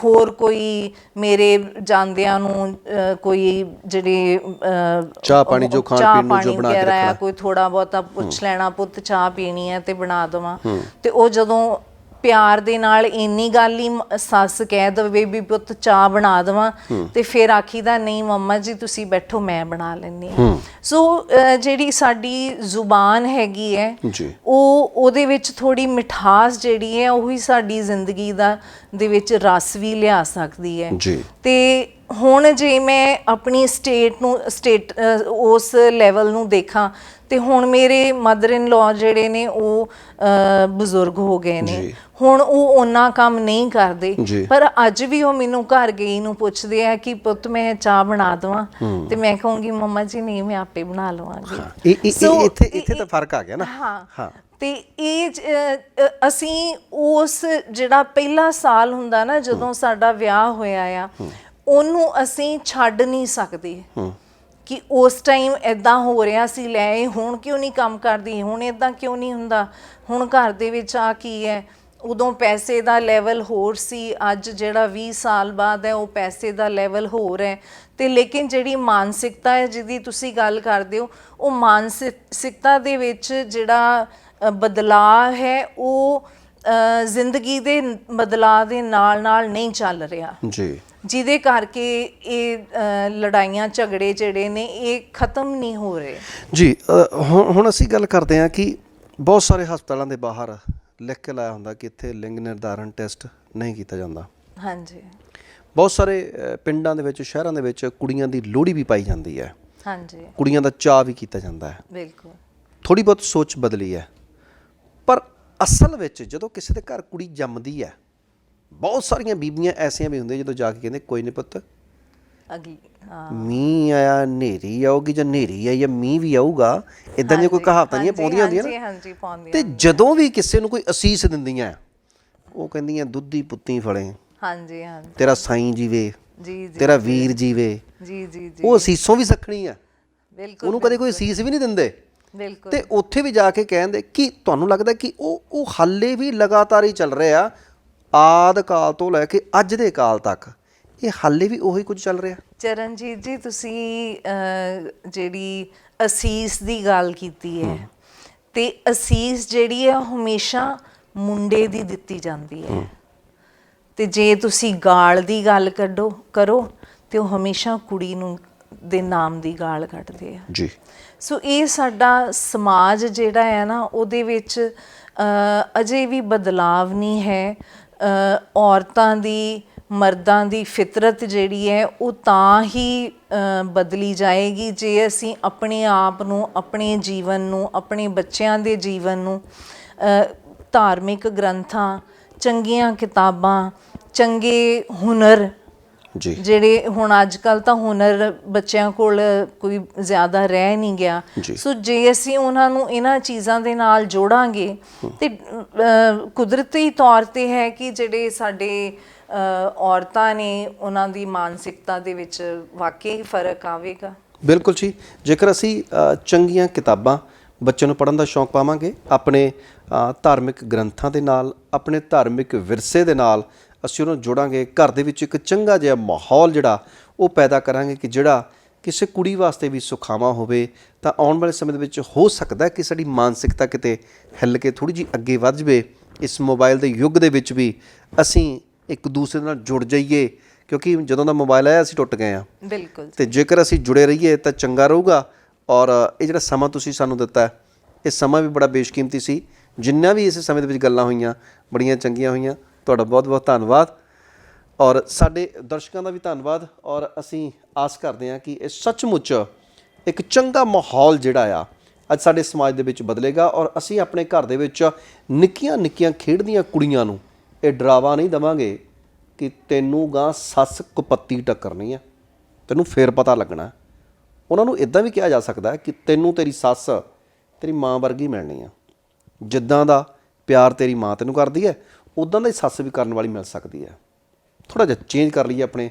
ਹੋਰ ਕੋਈ ਮੇਰੇ ਜਾਂਦਿਆਂ ਨੂੰ ਅ, ਕੋਈ ਜਿਹੜੇ ਅ, ਚਾਹ ਪਾਣੀ ਜੋ ਖਾਣ ਚਾਹ ਪੀਣ ਨੂੰ ਜੋ ਪਾਣੀ ਬਣਾ ਕੇ ਵਗੈਰਾ ਰੱਖਣਾ। ਕੋਈ ਥੋੜਾ ਬਹੁਤਾ ਪੁੱਛ ਲੈਣਾ ਪੁੱਤ ਚਾਹ ਪੀਣੀ ਹੈ ਤੇ ਬਣਾ ਦਵਾਂ। ਤੇ ਉਹ ਜਦੋਂ ਪਿਆਰ ਦੇ ਨਾਲ ਇੰਨੀ ਗੱਲ ਹੀ ਸੱਸ ਕਹਿ ਦਵੇ ਵੀ ਪੁੱਤ ਚਾਹ ਬਣਾ ਦਵਾਂ ਤੇ ਫਿਰ ਆਖੀਦਾ ਨਹੀਂ ਮੰਮਾ ਜੀ ਤੁਸੀਂ ਬੈਠੋ ਮੈਂ ਬਣਾ ਲੈਂਦੀ ਹਾਂ। ਸੋ ਜਿਹੜੀ ਸਾਡੀ ਜ਼ੁਬਾਨ ਹੈਗੀ ਹੈ ਉਹ ਉਹਦੇ ਵਿੱਚ ਥੋੜੀ ਮਿਠਾਸ ਜਿਹੜੀ ਹੈ ਉਹੀ ਸਾਡੀ ਜ਼ਿੰਦਗੀ ਦਾ ਦੇ ਵਿੱਚ ਰਸ ਵੀ ਲਿਆ ਸਕਦੀ ਹੈ। ਜੀ। ਤੇ ਹੁਣ ਜੇ ਮੈਂ ਆਪਣੀ ਸਟੇਟ ਨੂੰ ਸਟੇਟ ਉਸ ਲੈਵਲ ਨੂੰ ਦੇਖਾਂ ਤੇ ਹੁਣ ਮੇਰੇ ਮਦਰ ਇਨ ਲਾ ਜਿਹੜੇ ਨੇ ਉਹ ਬਜ਼ੁਰਗ ਹੋ ਗਏ ਨੇ। ਹੁਣ ਉਹ ਉਹਨਾਂ ਕੰਮ ਨਹੀਂ ਕਰਦੇ। ਪਰ ਅੱਜ ਵੀ ਉਹ ਮੈਨੂੰ ਘਰ ਗਈ ਨੂੰ ਪੁੱਛਦੇ ਆ ਕਿ ਪੁੱਤ ਮੈਂ ਚਾਹ ਬਣਾ ਦਵਾਂ? ਤੇ ਮੈਂ ਕਹੂੰਗੀ ਮੰਮਾ ਜੀ ਨਹੀਂ ਮੈਂ ਆਪੇ ਬਣਾ ਲਵਾਂਗੀ। ਇੱਥੇ ਇੱਥੇ ਤਾਂ ਫ਼ਰਕ ਆ ਗਿਆ ਨਾ। ਹਾਂ। ਹਾਂ। ਤੇ ਇਹ ਅਸੀਂ ਉਸ ਜਿਹੜਾ ਪਹਿਲਾ ਸਾਲ ਹੁੰਦਾ ਨਾ ਜਦੋਂ ਸਾਡਾ ਵਿਆਹ ਹੋਇਆ ਆ ਉਹਨੂੰ ਅਸੀਂ ਛੱਡ ਨਹੀਂ ਸਕਦੇ। ਕਿ ਉਸ ਟਾਈਮ ਐਦਾਂ ਹੋ ਰਿਹਾ ਸੀ ਲੈ ਇਹ ਹੁਣ ਕਿਉਂ ਨਹੀਂ ਕੰਮ ਕਰਦੀ ਹੁਣ ਐਦਾਂ ਕਿਉਂ ਨਹੀਂ ਹੁੰਦਾ? ਹੁਣ ਘਰ ਦੇ ਵਿੱਚ ਆ ਕੀ ਹੈ? ਉਦੋਂ ਪੈਸੇ ਦਾ ਲੈਵਲ ਹੋਰ ਸੀ ਅੱਜ ਜਿਹੜਾ 20 ਸਾਲ ਬਾਅਦ ਹੈ ਉਹ ਪੈਸੇ ਦਾ ਲੈਵਲ ਹੋਰ ਹੈ। ਤੇ ਲੇਕਿਨ ਜਿਹੜੀ ਮਾਨਸਿਕਤਾ ਹੈ ਜਿਹਦੀ ਤੁਸੀਂ ਗੱਲ ਕਰਦੇ ਹੋ ਉਹ ਮਾਨਸਿਕਤਾ ਦੇ ਵਿੱਚ ਜਿਹੜਾ ਬਦਲਾਅ ਹੈ ਉਹ ਜ਼ਿੰਦਗੀ ਦੇ ਬਦਲਾਅ ਦੇ ਨਾਲ ਨਾਲ ਨਹੀਂ ਚੱਲ ਰਿਹਾ। ਜੀ। ਜਿਹਦੇ ਕਰਕੇ ਇਹ ਅ, ਲੜਾਈਆਂ ਝਗੜੇ ਜਿਹੜੇ ਨੇ ਇਹ ਖਤਮ ਨਹੀਂ ਹੋ ਰਹੇ। ਜੀ ਅ, ਹੁਣ ਹੁਣ ਅਸੀਂ ਗੱਲ ਕਰਦੇ ਹਾਂ ਕਿ ਬਹੁਤ ਸਾਰੇ ਹਸਪਤਾਲਾਂ ਦੇ ਬਾਹਰ ਲਿਖ ਕੇ ਲਾਇਆ ਹੁੰਦਾ ਕਿ ਇੱਥੇ ਲਿੰਗ ਨਿਰਧਾਰਨ ਟੈਸਟ ਨਹੀਂ ਕੀਤਾ ਜਾਂਦਾ। ਹਾਂਜੀ। ਬਹੁਤ ਸਾਰੇ ਅ, ਪਿੰਡਾਂ ਦੇ ਵਿੱਚ ਸ਼ਹਿਰਾਂ ਦੇ ਵਿੱਚ ਕੁੜੀਆਂ ਦੀ ਲੋਹੜੀ ਵੀ ਪਾਈ ਜਾਂਦੀ ਹੈ। ਹਾਂਜੀ। ਕੁੜੀਆਂ ਦਾ ਚਾਅ ਵੀ ਕੀਤਾ ਜਾਂਦਾ ਹੈ। ਬਿਲਕੁਲ। ਥੋੜੀ ਬਹੁਤ ਸੋਚ ਬਦਲੀ ਹੈ। ਪਰ ਅਸਲ ਵਿੱਚ ਜਦੋਂ ਕਿਸੇ ਦੇ ਘਰ ਕੁੜੀ ਜੰਮਦੀ ਹੈ ਬਹੁਤ ਸਾਰੀਆਂ ਬੀਬੀਆਂ ਐਸੀਆਂ ਵੀ ਹੁੰਦੀਆਂ ਜਦੋਂ ਜਾ ਕੇ ਕਹਿੰਦੇ ਕੋਈ ਨਹੀਂ ਪੁੱਤ ਅਗਲੀ ਹਾਂ। ਮੀਂਹ ਆਇਆ ਹਨੇਰੀ ਆਊਗੀ ਜਾਂ ਹਨੇਰੀ ਆਈ ਜਾਂ ਮੀਂਹ ਵੀ ਆਊਗਾ ਇਦਾਂ ਦੀਆਂ ਕੋਈ ਕਹਾਵਤਾਂ ਨਹੀਂ ਹਾਂਜੀ, ਪਾਉਂਦੀਆਂ ਹੁੰਦੀਆਂ ਹਾਂਜੀ ਨਾ। ਹਾਂਜੀ ਪਾਉਂਦੀਆਂ ਤੇ ਜਦੋਂ ਵੀ ਕਿਸੇ ਨੂੰ ਕੋਈ ਅਸੀਸ ਦਿੰਦੀਆਂ ਉਹ ਕਹਿੰਦੀਆਂ ਦੁੱਧੀ ਪੁੱਤੀ ਫੜੇ ਹਾਂਜੀ ਹਾਂਜੀ। ਤੇਰਾ ਸਾਈਂ ਜੀਵੇ ਜੀ ਜੀ ਤੇਰਾ ਵੀਰ ਜੀਵੇ। ਜੀ ਜੀ ਜੀ। ਉਹ ਅਸੀਸੋਂ ਵੀ ਸਖਣੀ ਆ। ਬਿਲਕੁਲ ਉਹਨੂੰ ਕਦੇ ਕੋਈ ਅਸੀਸ ਵੀ ਨਹੀਂ ਦਿੰਦੇ। ਬਿਲਕੁਲ। ਤੇ ਉੱਥੇ ਵੀ ਜਾ ਕੇ ਕਹਿੰਦੇ ਕਿ ਤੁਹਾਨੂੰ ਲੱਗਦਾ ਕਿ ਉਹ ਉਹ ਹਾਲੇ ਵੀ ਲਗਾਤਾਰ ਹੀ ਚੱਲ ਰਿਹਾ ਆਦ ਕਾਲ ਤੋਂ ਲੈ ਕੇ ਅੱਜ ਦੇ ਕਾਲ ਤੱਕ ਇਹ ਹਾਲੇ ਵੀ ਉਹੀ ਕੁਝ ਚੱਲ ਰਿਹਾ? ਚਰਨਜੀਤ ਜੀ ਤੁਸੀਂ ਜਿਹੜੀ ਅਸੀਸ ਦੀ ਗੱਲ ਕੀਤੀ ਹੈ ਤੇ ਅਸੀਸ ਜਿਹੜੀ ਹੈ ਹਮੇਸ਼ਾ ਮੁੰਡੇ ਦੀ ਦਿੱਤੀ ਜਾਂਦੀ ਹੈ। ਤੇ ਜੇ ਤੁਸੀਂ ਗਾਲ ਦੀ ਗੱਲ ਕੱਢੋ ਕਰੋ ਤੇ ਉਹ ਹਮੇਸ਼ਾ ਕੁੜੀ ਨੂੰ ਦੇ ਨਾਮ ਦੀ ਗਾਲ ਕੱਢਦੇ ਆ। ਜੀ। ਸੋ ਇਹ ਸਾਡਾ ਸਮਾਜ ਜਿਹੜਾ ਹੈ ਨਾ ਉਹਦੇ ਵਿੱਚ ਅਜੇ ਵੀ ਬਦਲਾਵ ਨਹੀਂ ਹੈ। ਔਰਤਾਂ ਦੀ, ਮਰਦਾਂ ਦੀ ਫਿਤਰਤ ਜਿਹੜੀ ਹੈ, ਉਹ ਤਾਂ ਹੀ ਬਦਲੀ ਜਾਏਗੀ ਜੇ ਅਸੀਂ ਆਪਣੇ ਆਪ ਨੂੰ, ਆਪਣੇ ਜੀਵਨ ਨੂੰ, ਆਪਣੇ ਬੱਚਿਆਂ ਦੇ ਜੀਵਨ ਨੂੰ ਧਾਰਮਿਕ ਗ੍ਰੰਥਾਂ, ਚੰਗੀਆਂ ਕਿਤਾਬਾਂ, ਚੰਗੇ ਹੁਨਰ ਜੀ। ਜਿਹੜੇ ਹੁਣ ਅੱਜ ਕੱਲ ਤਾਂ ਹੁਨਰ ਬੱਚਿਆਂ ਕੋਲ ਕੋਈ ਜ਼ਿਆਦਾ ਰਹਿ ਨਹੀਂ ਗਿਆ। ਸੋ ਜੇ ਅਸੀਂ ਉਹਨਾਂ ਨੂੰ ਇਹਨਾਂ ਚੀਜ਼ਾਂ ਦੇ ਨਾਲ ਜੋੜਾਂਗੇ ਤੇ ਕੁਦਰਤੀ ਤੌਰ ਤੇ ਹੈ ਕਿ ਜਿਹੜੇ ਸਾਡੇ ਔਰਤਾਂ ਨੇ ਉਹਨਾਂ ਦੀ ਮਾਨਸਿਕਤਾ ਦੇ ਵਿੱਚ ਵਾਕਈ ਫ਼ਰਕ ਆਵੇਗਾ? ਬਿਲਕੁਲ ਜੀ। ਜੇਕਰ ਅਸੀਂ ਚੰਗੀਆਂ ਕਿਤਾਬਾਂ ਬੱਚਿਆਂ ਨੂੰ ਪੜ੍ਹਨ ਦਾ ਸ਼ੌਂਕ ਪਾਵਾਂਗੇ ਆਪਣੇ ਧਾਰਮਿਕ ਗ੍ਰੰਥਾਂ ਦੇ ਨਾਲ ਆਪਣੇ ਧਾਰਮਿਕ ਵਿਰਸੇ ਦੇ ਨਾਲ ਅਸੀਂ ਉਹਨੂੰ ਜੋੜਾਂਗੇ ਘਰ ਦੇ ਵਿੱਚ ਇੱਕ ਚੰਗਾ ਜਿਹਾ ਮਾਹੌਲ ਜਿਹੜਾ ਉਹ ਪੈਦਾ ਕਰਾਂਗੇ ਕਿ ਜਿਹੜਾ ਕਿਸੇ ਕੁੜੀ ਵਾਸਤੇ ਵੀ ਸੁਖਾਵਾਂ ਹੋਵੇ ਤਾਂ ਆਉਣ ਵਾਲੇ ਸਮੇਂ ਦੇ ਵਿੱਚ ਹੋ ਸਕਦਾ ਕਿ ਸਾਡੀ ਮਾਨਸਿਕਤਾ ਕਿਤੇ ਹਿੱਲ ਕੇ ਥੋੜੀ ਜਿਹੀ ਅੱਗੇ ਵੱਧ ਜਵੇ। ਇਸ ਮੋਬਾਈਲ ਦੇ ਯੁੱਗ ਦੇ ਵਿੱਚ ਵੀ ਅਸੀਂ ਇੱਕ ਦੂਸਰੇ ਨਾਲ ਜੁੜ ਜਾਈਏ ਕਿਉਂਕਿ ਜਦੋਂ ਦਾ ਮੋਬਾਈਲ ਆਇਆ ਅਸੀਂ ਟੁੱਟ ਗਏ ਹਾਂ। ਬਿਲਕੁਲ ਤੇ ਜੇਕਰ ਅਸੀਂ ਜੁੜੇ ਰਹੀਏ ਤਾਂ ਚੰਗਾ ਰਹੂਗਾ। ਔਰ ਇਹ ਜਿਹੜਾ ਸਮਾਂ ਤੁਸੀਂ ਸਾਨੂੰ ਦਿੱਤਾ ਹੈ, ਇਹ ਸਮਾਂ ਵੀ ਬੜਾ ਬੇਸ਼ਕੀਮਤੀ ਸੀ। ਜਿੰਨਾ ਵੀ ਇਸ ਸਮੇਂ ਦੇ ਵਿੱਚ ਗੱਲਾਂ ਹੋਈਆਂ ਬੜੀਆਂ ਚੰਗੀਆਂ ਹੋਈਆਂ ਤੁਹਾਡਾ ਬਹੁਤ ਬਹੁਤ ਧੰਨਵਾਦ। ਔਰ ਸਾਡੇ ਦਰਸ਼ਕਾਂ ਦਾ ਵੀ ਧੰਨਵਾਦ। ਔਰ ਅਸੀਂ ਆਸ ਕਰਦੇ ਹਾਂ ਕਿ ਇਹ ਸੱਚਮੁੱਚ ਇੱਕ ਚੰਗਾ ਮਾਹੌਲ ਜਿਹੜਾ ਆ, ਅੱਜ ਸਾਡੇ ਸਮਾਜ ਦੇ ਵਿੱਚ ਬਦਲੇਗਾ। ਔਰ ਅਸੀਂ ਆਪਣੇ ਘਰ ਦੇ ਵਿੱਚ ਨਿੱਕੀਆਂ ਨਿੱਕੀਆਂ ਖੇਡਦੀਆਂ ਕੁੜੀਆਂ ਨੂੰ ਇਹ ਡਰਾਵਾ ਨਹੀਂ ਦਵਾਂਗੇ ਕਿ ਤੈਨੂੰ ਗਾਂ ਸੱਸ ਕੁਪੱਤੀ ਟੱਕਰਨੀ ਆ। ਤੈਨੂੰ ਫੇਰ ਪਤਾ ਲੱਗਣਾ। ਉਹਨਾਂ ਨੂੰ ਇਦਾਂ ਵੀ ਕਿਹਾ ਜਾ ਸਕਦਾ ਕਿ ਤੈਨੂੰ ਤੇਰੀ ਸੱਸ, ਤੇਰੀ ਮਾਂ ਵਰਗੀ ਮਿਲਣੀ ਆ। ਜਿੱਦਾਂ ਦਾ ਪਿਆਰ ਤੇਰੀ ਮਾਂ ਤੈਨੂੰ ਕਰਦੀ ਹੈ ਉਦਾਂ ਦਾ ਹੀ ਸੱਸ ਵੀ ਕਰਨ ਵਾਲੀ ਮਿਲ ਸਕਦੀ ਹੈ। ਥੋੜਾ ਜਿਹਾ ਚੇਂਜ ਕਰ ਲਈਏ ਆਪਣੇ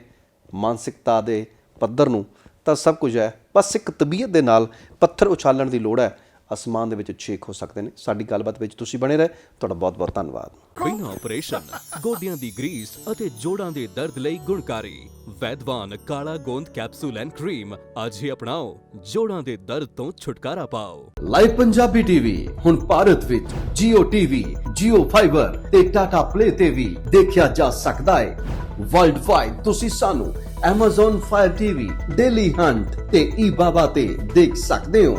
ਮਾਨਸਿਕਤਾ ਦੇ ਪੱਧਰ ਨੂੰ, ਤਾਂ ਸਭ ਕੁਝ ਹੈ। ਬਸ ਇੱਕ ਤਬੀਅਤ ਦੇ ਨਾਲ ਪੱਥਰ ਉਛਾਲਣ ਦੀ ਲੋੜ ਹੈ। ਅਸਮਾਨ ਦੇ ਵਿੱਚ ਛੇਕ ਹੋ ਸਕਦੇ ਨੇ। ਸਾਡੀ ਗੱਲਬਾਤ ਵਿੱਚ ਤੁਸੀਂ ਬਣੇ ਰਹੇ। ਤੁਹਾਡਾ ਬਹੁਤ ਬਹੁਤ ਧੰਨਵਾਦ। ਬਿਨਾਂ ਆਪਰੇਸ਼ਨ ਗੋਡਿਆਂ ਦੀ ਗਰੀਸ ਅਤੇ ਜੋੜਾਂ ਦੇ ਦਰਦ ਲਈ ਗੁਣਕਾਰੀ। ਵੈਦਵਾਨ ਕਾਲਾ ਗੋਂਦ ਕੈਪਸੂਲ ਐਂਡ ਕਰੀਮ। ਅੱਜ ਹੀ ਅਪਣਾਓ। ਜੋੜਾਂ ਦੇ ਦਰਦ ਤੋਂ ਛੁਟਕਾਰਾ ਪਾਓ। ਲਾਈਵ ਪੰਜਾਬੀ ਟੀਵੀ ਹੁਣ ਭਾਰਤ ਵਿੱਚ Jio TV, Jio Fiber ਤੇ Tata Play ਤੇ ਵੀ ਦੇਖਿਆ ਜਾ ਸਕਦਾ ਹੈ। ਵਰਲਡ ਵਾਈਡ ਤੁਸੀਂ ਸਾਨੂੰ Amazon Fire TV, Daily Hunt ਤੇ eBaba ਤੇ ਦੇਖ ਸਕਦੇ ਹੋ।